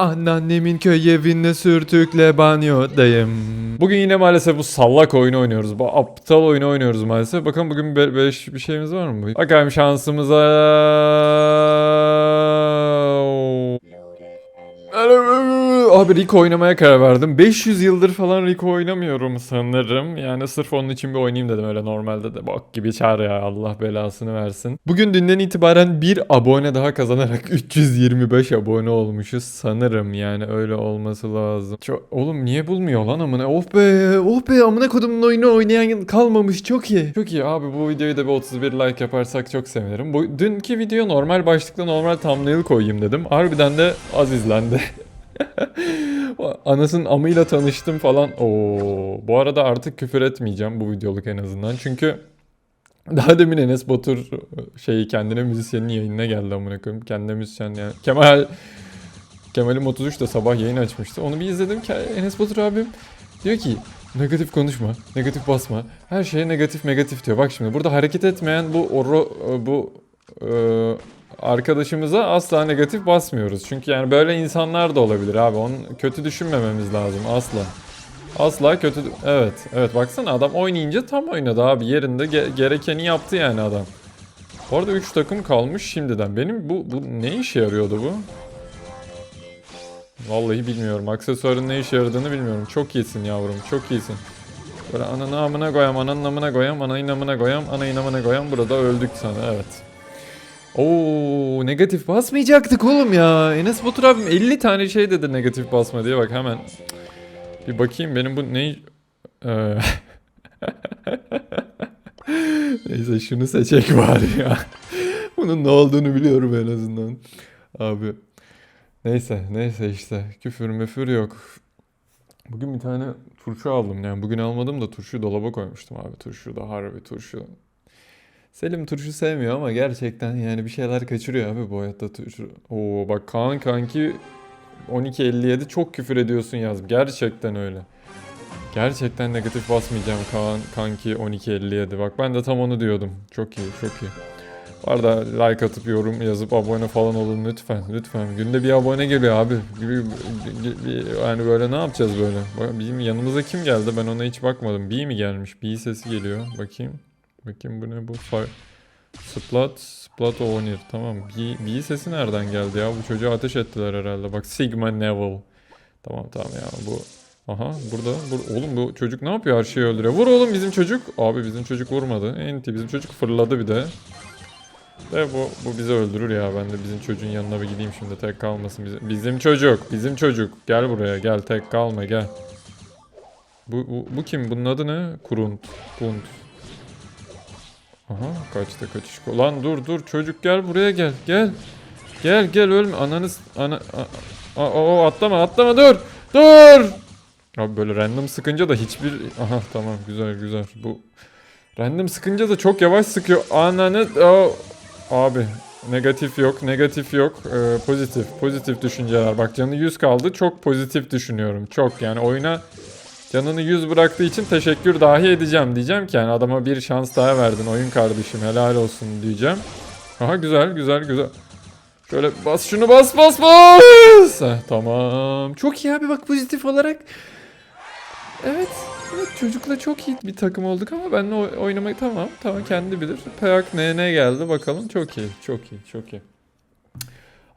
Anneannemin köy evinde sürtükle banyodayım. Bugün yine maalesef bu sallak oyunu oynuyoruz. Bu aptal oyunu oynuyoruz maalesef. Bakalım bugün be- beş bir şeyimiz var mı? Bakalım şansımıza. Abi Rico oynamaya karar verdim. 500 yıldır falan Rico oynamıyorum sanırım. Yani sırf onun için bir oynayayım dedim öyle normalde de. Bak gibi çağır ya Allah belasını versin. Bugün dünden itibaren bir abone daha kazanarak 325 abone olmuşuz sanırım. Yani öyle olması lazım. Çok... Oğlum niye bulmuyor lan amına? Of be of be amına kodumun oyunu oynayan kalmamış çok iyi. Çok iyi abi bu videoyu da bir 31 like yaparsak çok sevinirim. Bu dünkü video normal başlıkta normal thumbnail koyayım dedim. Harbiden de az izlendi. Anasının amıyla tanıştım falan. Oo, bu arada artık küfür etmeyeceğim bu videoluk en azından. Çünkü daha demin Enes Batur şeyi kendine müzisyenin yayınına geldi amına koyayım. Kendine müzisyen yani. Kemal Kemal'im 33 de sabah yayın açmıştı. Onu bir izledim Enes Batur abim diyor ki negatif konuşma, negatif basma. Her şeye negatif negatif diyor. Bak şimdi burada hareket etmeyen bu oro bu e, arkadaşımıza asla negatif basmıyoruz. Çünkü yani böyle insanlar da olabilir abi. Onu kötü düşünmememiz lazım asla. Asla kötü... Evet, evet baksana adam oynayınca tam oynadı abi. Yerinde ge- gerekeni yaptı yani adam. Bu arada 3 takım kalmış şimdiden. Benim bu, bu ne işe yarıyordu bu? Vallahi bilmiyorum. Aksesuarın ne işe yaradığını bilmiyorum. Çok iyisin yavrum, çok iyisin. Böyle ananı amına koyam, ananın amına koyam, anayın amına koyam, anayın amına koyam. Burada öldük sana, evet. Oo negatif basmayacaktık oğlum ya. Enes Batur abim 50 tane şey dedi negatif basma diye bak hemen. Bir bakayım benim bu ne... Ee, Neyse şunu seçek var ya. Bunun ne olduğunu biliyorum en azından. Abi. Neyse neyse işte küfür müfür yok. Bugün bir tane turşu aldım yani bugün almadım da turşu dolaba koymuştum abi turşu da harbi turşu. Selim turşu sevmiyor ama gerçekten yani bir şeyler kaçırıyor abi bu hayatta turşu. Oo bak Kaan kanki 12.57 çok küfür ediyorsun yaz. Gerçekten öyle. Gerçekten negatif basmayacağım Kaan kanki 12.57. Bak ben de tam onu diyordum. Çok iyi çok iyi. Bu arada like atıp yorum yazıp abone falan olun lütfen lütfen. Günde bir abone geliyor abi. Bir- bir- bir- Yani böyle ne yapacağız böyle? Bizim yanımıza kim geldi ben ona hiç bakmadım. B mi gelmiş? B sesi geliyor. Bakayım. Bakayım bu ne bu? Fa- Splat, Splat Onir. Tamam. B, B sesi nereden geldi ya? Bu çocuğa ateş ettiler herhalde. Bak Sigma Neville. Tamam tamam ya bu. Aha burada. bur- oğlum bu çocuk ne yapıyor? Her şeyi öldürüyor. Vur oğlum bizim çocuk. Abi bizim çocuk vurmadı. Enti bizim çocuk fırladı bir de. De bu, bu bizi öldürür ya. Ben de bizim çocuğun yanına bir gideyim şimdi. Tek kalmasın. Bizim, bizim çocuk. Bizim çocuk. Gel buraya. Gel tek kalma gel. Bu, bu, bu kim? Bunun adı ne? Kurunt. Kunt. Aha kaçtı kaçış. Lan dur dur çocuk gel buraya gel. Gel. Gel gel ölme. Ananız ana a, a, o atlama atlama dur. Dur. Abi böyle random sıkınca da hiçbir aha tamam güzel güzel. Bu random sıkınca da çok yavaş sıkıyor. Ananı o abi negatif yok negatif yok Ee, pozitif pozitif düşünceler bak canı 100 kaldı çok pozitif düşünüyorum çok yani oyuna Canını 100 bıraktığı için teşekkür dahi edeceğim. Diyeceğim ki yani adama bir şans daha verdin oyun kardeşim helal olsun diyeceğim. Aha güzel güzel güzel. Şöyle bas şunu bas bas bas. Heh, tamam. Çok iyi abi bak pozitif olarak. Evet. Evet çocukla çok iyi bir takım olduk ama benle oy- oynamayı tamam. Tamam kendi bilir. Payak NN geldi bakalım. Çok iyi. Çok iyi. Çok iyi.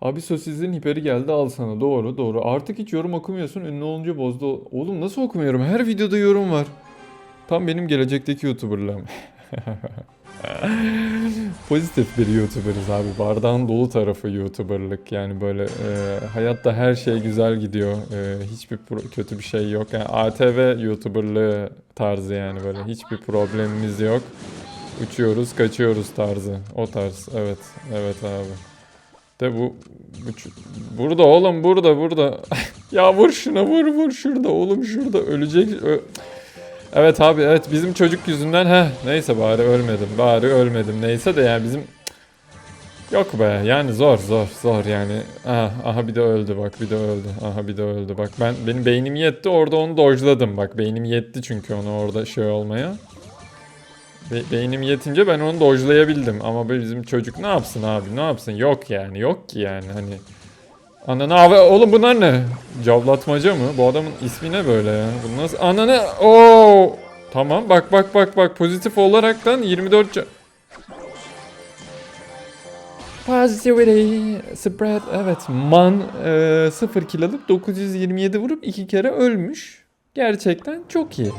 Abi sosizin hiperi geldi al sana. Doğru doğru. Artık hiç yorum okumuyorsun. Ünlü olunca bozdu. Oğlum nasıl okumuyorum? Her videoda yorum var. Tam benim gelecekteki YouTuber'lığım. Pozitif bir YouTuber'ız abi. Bardağın dolu tarafı YouTuber'lık. Yani böyle e, hayatta her şey güzel gidiyor. E, hiçbir kötü bir şey yok. Yani ATV YouTuber'lığı tarzı yani böyle hiçbir problemimiz yok. Uçuyoruz, kaçıyoruz tarzı. O tarz. Evet. Evet abi. De bu, bu burada oğlum burada burada. ya vur şuna vur vur şurada oğlum şurada ölecek. Ö- evet abi evet bizim çocuk yüzünden he neyse bari ölmedim bari ölmedim neyse de yani bizim Yok be yani zor zor zor yani. Aha, aha bir de öldü bak bir de öldü. Aha bir de öldü bak ben benim beynim yetti orada onu dojladım bak beynim yetti çünkü onu orada şey olmaya. Be- beynim yetince ben onu dojlayabildim ama bizim çocuk ne yapsın abi ne yapsın yok yani yok ki yani hani Ananı abi oğlum bunlar ne? Cavlatmaca mı? Bu adamın ismi ne böyle ya? Bu nasıl? Ananı Oo! Tamam bak bak bak bak pozitif olaraktan 24 ca- Positivity spread evet man e, 0 kill alıp 927 vurup iki kere ölmüş. Gerçekten çok iyi.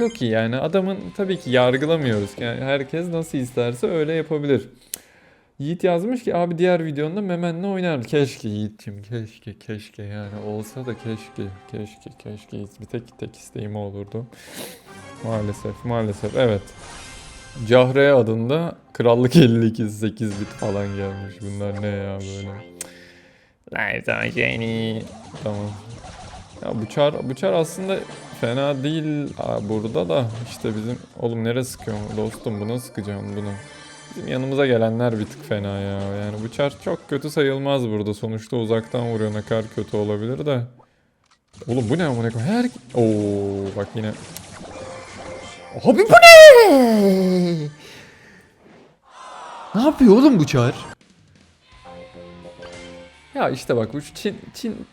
Çok iyi yani adamın tabii ki yargılamıyoruz. Yani herkes nasıl isterse öyle yapabilir. Yiğit yazmış ki abi diğer videonda Memen'le oynar. Keşke Yiğit'cim keşke keşke yani olsa da keşke keşke keşke bir tek tek isteğim olurdu. Maalesef maalesef evet. Cahre adında Krallık 52 8 bit falan gelmiş. Bunlar ne ya böyle. Life on Jenny. Tamam. Ya bu çar aslında fena değil Aa, burada da işte bizim oğlum nereye sıkıyorum dostum buna sıkacağım bunu. Bizim yanımıza gelenler bir tık fena ya. Yani bu çar çok kötü sayılmaz burada. Sonuçta uzaktan vuruyor ne kadar kötü olabilir de. Oğlum bu ne amına koyayım? Her Oo bak yine. Abi bu ne? Ne yapıyor oğlum bu çar? Ya işte bak bu Çin Çin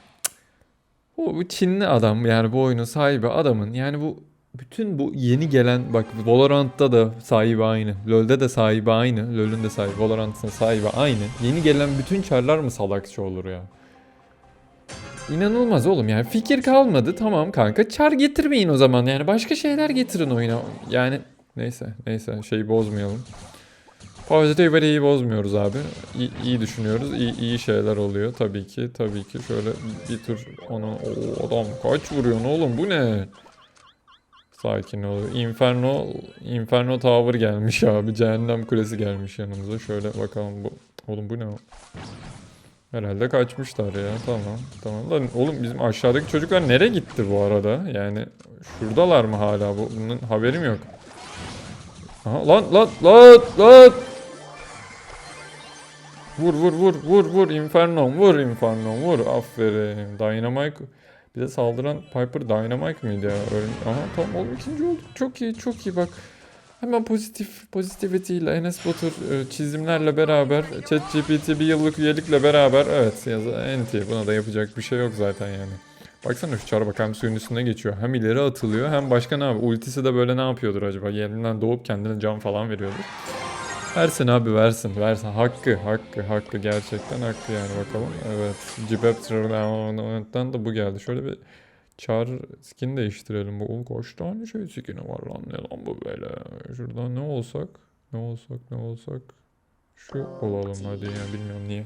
bu, Çinli adam yani bu oyunun sahibi adamın yani bu bütün bu yeni gelen bak Valorant'ta da sahibi aynı. LoL'de de sahibi aynı. LoL'ün de sahibi, Valorant'ın sahibi aynı. Yeni gelen bütün çarlar mı salakça olur ya? İnanılmaz oğlum yani fikir kalmadı tamam kanka çar getirmeyin o zaman yani başka şeyler getirin oyuna yani neyse neyse şeyi bozmayalım. Positivity'yi bozmuyoruz abi. İyi, iyi düşünüyoruz. İyi, iyi şeyler oluyor tabii ki. Tabii ki şöyle bir tur onu o adam kaç vuruyor oğlum bu ne? Sakin ol. Inferno Inferno Tower gelmiş abi. Cehennem Kulesi gelmiş yanımıza. Şöyle bakalım bu. Oğlum bu ne? Herhalde kaçmışlar ya. Tamam. Tamam. Lan oğlum bizim aşağıdaki çocuklar nereye gitti bu arada? Yani şuradalar mı hala? Bu, bunun haberim yok. Aha, lan lan lan lan. Vur vur vur vur vur Inferno vur Inferno vur aferin Dynamite bir de saldıran Piper Dynamite miydi ya? Öyle... Aha tamam oğlum ikinci olduk. Çok iyi çok iyi bak. Hemen pozitif positivity ile Enes Batur e, çizimlerle beraber ChatGPT bir yıllık üyelikle beraber evet yazı enti buna da yapacak bir şey yok zaten yani. Baksana şu çar bak hem suyun üstüne geçiyor hem ileri atılıyor hem başka ne yapıyor? Ultisi de böyle ne yapıyordur acaba? Yerinden doğup kendine can falan veriyordur. Versin abi versin versin. Hakkı hakkı hakkı. Gerçekten hakkı yani bakalım. Evet Cibeptra'dan da bu geldi. Şöyle bir Char skin değiştirelim. Bu kaç tane şey skin'i var lan? Ne lan bu böyle? Şuradan ne olsak? Ne olsak ne olsak? Şu olalım hadi ya bilmiyorum niye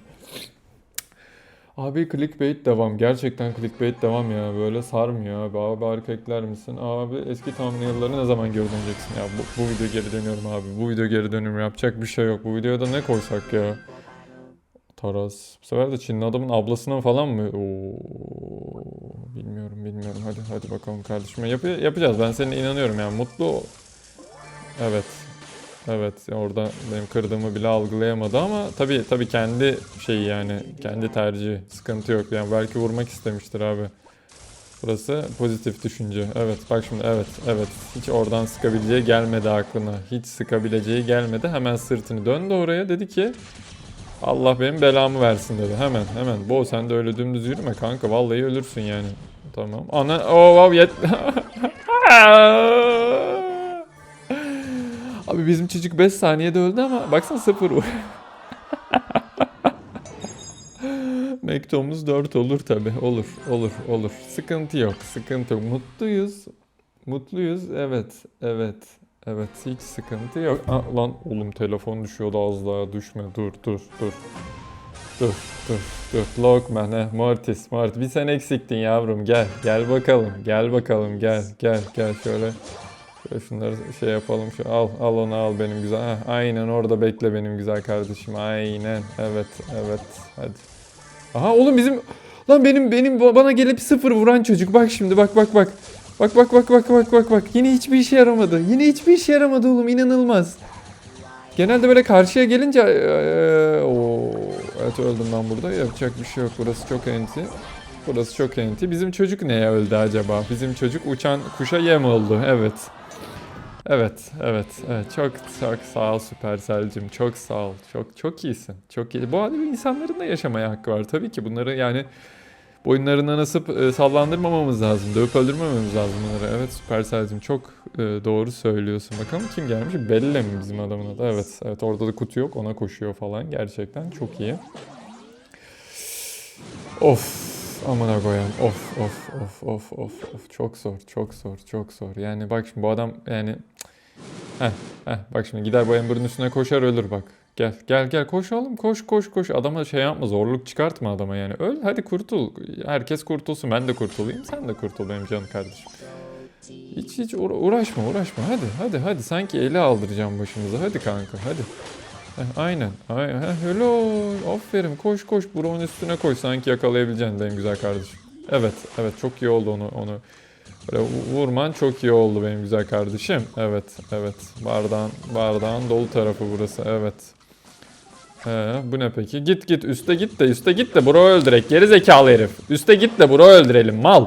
Abi clickbait devam. Gerçekten clickbait devam ya. Böyle sarmıyor abi. Abi arka ekler misin? Abi eski thumbnail'ları ne zaman geri döneceksin? Ya bu, bu video geri dönüyorum abi. Bu video geri dönüyorum. Yapacak bir şey yok. Bu videoda ne koysak ya? Taras. Bu sefer de Çinli adamın ablasına falan mı? Oo, bilmiyorum bilmiyorum. Hadi hadi bakalım kardeşim. Yap yapacağız. Ben seninle inanıyorum yani. Mutlu. Evet. Evet orada benim kırdığımı bile algılayamadı ama tabii tabii kendi şeyi yani kendi tercihi sıkıntı yok yani belki vurmak istemiştir abi. Burası pozitif düşünce. Evet bak şimdi evet evet hiç oradan sıkabileceği gelmedi aklına. Hiç sıkabileceği gelmedi. Hemen sırtını döndü oraya dedi ki Allah benim belamı versin dedi. Hemen hemen. Bo sen de öyle dümdüz yürüme kanka vallahi ölürsün yani. Tamam. Ana oh wow yet. Abi bizim çocuk 5 saniyede öldü ama baksana 0 vur. Mektomuz 4 olur tabi. Olur, olur, olur. Sıkıntı yok, sıkıntı yok. Mutluyuz. Mutluyuz. Evet, evet. Evet, hiç sıkıntı yok. Aa, lan oğlum telefon düşüyordu az daha. Düşme. Dur, dur, dur. Dur, dur, dur. Lokman, he. Mortis, Mortis. Bir sen eksiktin yavrum. Gel, gel bakalım. Gel bakalım. Gel, gel, gel şöyle. Şöyle şunları şey yapalım. Şu al, al onu al benim güzel. Heh, aynen orada bekle benim güzel kardeşim. Aynen. Evet, evet. Hadi. Aha oğlum bizim lan benim benim bana gelip sıfır vuran çocuk. Bak şimdi bak bak bak. Bak bak bak bak bak bak bak. Yine hiçbir işe yaramadı. Yine hiçbir işe yaramadı oğlum. inanılmaz. Genelde böyle karşıya gelince eee, o evet öldüm ben burada. Yapacak bir şey yok. Burası çok enti. Burası çok enti. Bizim çocuk neye öldü acaba? Bizim çocuk uçan kuşa yem oldu. Evet. Evet, evet, evet. Çok çok sağ ol Süpersel'cim. Çok sağ ol. Çok çok iyisin. Çok iyi. Bu arada insanların da yaşamaya hakkı var. Tabii ki bunları yani boyunlarından asıp e, sallandırmamamız lazım. Dövüp öldürmememiz lazım bunları. Evet Süpersel'cim çok e, doğru söylüyorsun. Bakalım kim gelmiş? Belle mi bizim adamın adı? Evet, evet. Orada da kutu yok. Ona koşuyor falan. Gerçekten çok iyi. Of. Amına koyayım. Of of of of of of. Çok zor, çok zor, çok zor. Yani bak şimdi bu adam yani Heh, heh, bak şimdi gider bu Ember'ın üstüne koşar ölür bak. Gel gel gel koş oğlum koş koş koş. Adama şey yapma zorluk çıkartma adama yani. Öl hadi kurtul. Herkes kurtulsun ben de kurtulayım sen de kurtul benim canım kardeşim. Hiç hiç uğra- uğraşma uğraşma hadi hadi hadi sanki eli aldıracağım başımıza hadi kanka hadi. Aynen aynen heh, helal aferin koş koş buronun üstüne koş sanki yakalayabileceksin benim güzel kardeşim. Evet evet çok iyi oldu onu onu Böyle vu- vurman çok iyi oldu benim güzel kardeşim. Evet, evet. Bardağın, bardağın dolu tarafı burası. Evet. Ee, bu ne peki? Git git üste git de üste git de bro öldürek. Geri zekalı herif. Üste git de bro öldürelim mal.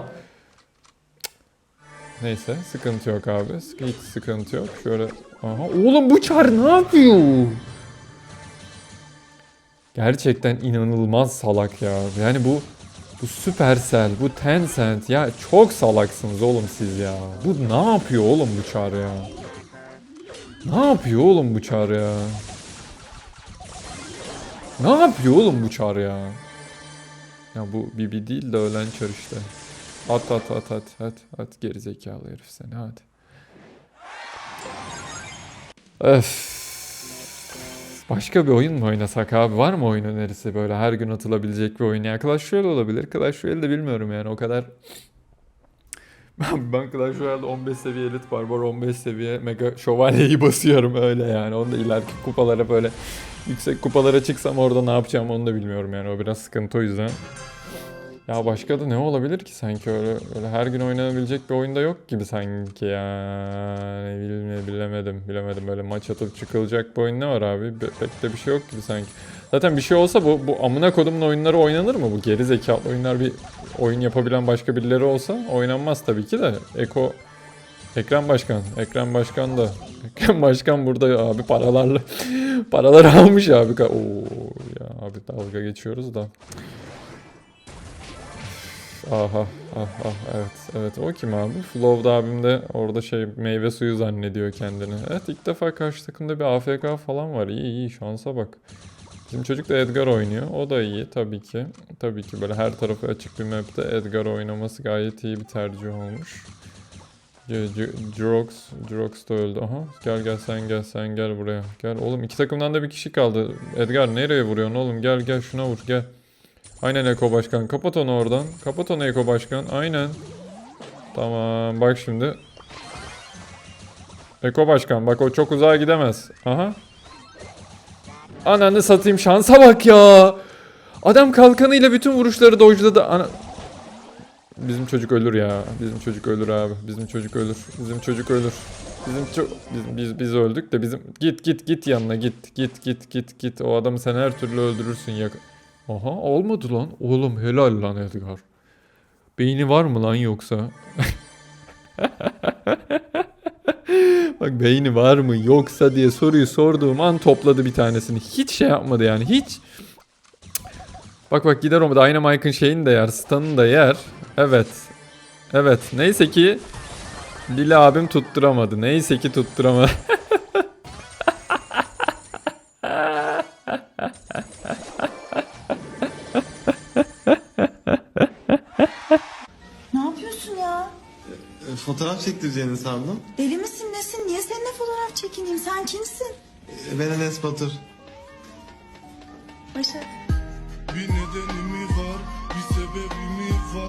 Neyse sıkıntı yok abi. Hiç sıkıntı yok. Şöyle. Aha. Oğlum bu çar ne yapıyor? Gerçekten inanılmaz salak ya. Yani bu bu Supercell, bu Tencent ya çok salaksınız oğlum siz ya. Bu ne yapıyor oğlum bu çar ya? Ne yapıyor oğlum bu çar ya? Ne yapıyor oğlum bu çar ya? Ya bu Bibi değil de ölen çar işte. At at at at at at gerizekalı herif seni hadi. Öf. Başka bir oyun mu oynasak abi? Var mı oyun önerisi böyle her gün atılabilecek bir oyun? Ya Clash Royale olabilir. Clash Royale de bilmiyorum yani o kadar... Ben, ben Clash Royale'de 15 seviye elit barbar 15 seviye mega şövalyeyi basıyorum öyle yani. Onu da ileriki kupalara böyle yüksek kupalara çıksam orada ne yapacağım onu da bilmiyorum yani. O biraz sıkıntı o yüzden. Ya başka da ne olabilir ki sanki öyle, öyle her gün oynanabilecek bir oyunda yok gibi sanki ya. Ne bileyim, bilemedim bilemedim böyle maç atıp çıkılacak bir oyun ne var abi? Be- pek de bir şey yok gibi sanki. Zaten bir şey olsa bu, bu amına kodumun oyunları oynanır mı? Bu geri zekalı oyunlar bir oyun yapabilen başka birileri olsa oynanmaz tabii ki de. Eko Ekrem Başkan, Ekrem Başkan da Ekrem Başkan burada abi paralarla paralar almış abi. Oo ya abi dalga geçiyoruz da. Aha, ah, ah, evet, evet. O kim abi? Flow'da abim de orada şey meyve suyu zannediyor kendini. Evet, ilk defa karşı takımda bir AFK falan var. İyi iyi, şansa bak. Bizim çocuk da Edgar oynuyor. O da iyi tabii ki. Tabii ki böyle her tarafı açık bir map'te Edgar oynaması gayet iyi bir tercih olmuş. Jirox, Jirox da öldü. Aha, gel gel sen gel sen gel buraya. Gel oğlum iki takımdan da bir kişi kaldı. Edgar nereye vuruyorsun oğlum? Gel gel şuna vur gel. Aynen Eko Başkan. Kapat onu oradan. Kapat onu Eko Başkan. Aynen. Tamam. Bak şimdi. Eko Başkan. Bak o çok uzağa gidemez. Aha. Ananı satayım. Şansa bak ya. Adam kalkanıyla bütün vuruşları dojladı. Ana... Bizim çocuk ölür ya. Bizim çocuk ölür abi. Bizim çocuk ölür. Bizim çocuk ölür. Bizim ço biz, biz biz öldük de bizim git git git yanına git git git git git o adamı sen her türlü öldürürsün ya. Aha olmadı lan. Oğlum helal lan Edgar. Beyni var mı lan yoksa? Bak beyni var mı yoksa diye soruyu sorduğum an topladı bir tanesini. Hiç şey yapmadı yani hiç. Bak bak gider o Dynamike'ın şeyini de yer, stun'ını da yer. Evet. Evet. Neyse ki Lili abim tutturamadı. Neyse ki tutturamadı. Fotoğraf çektireceğini sandım. Deli misin nesin? Niye seninle fotoğraf çekineyim? Sen kimsin? Ben Enes Batur.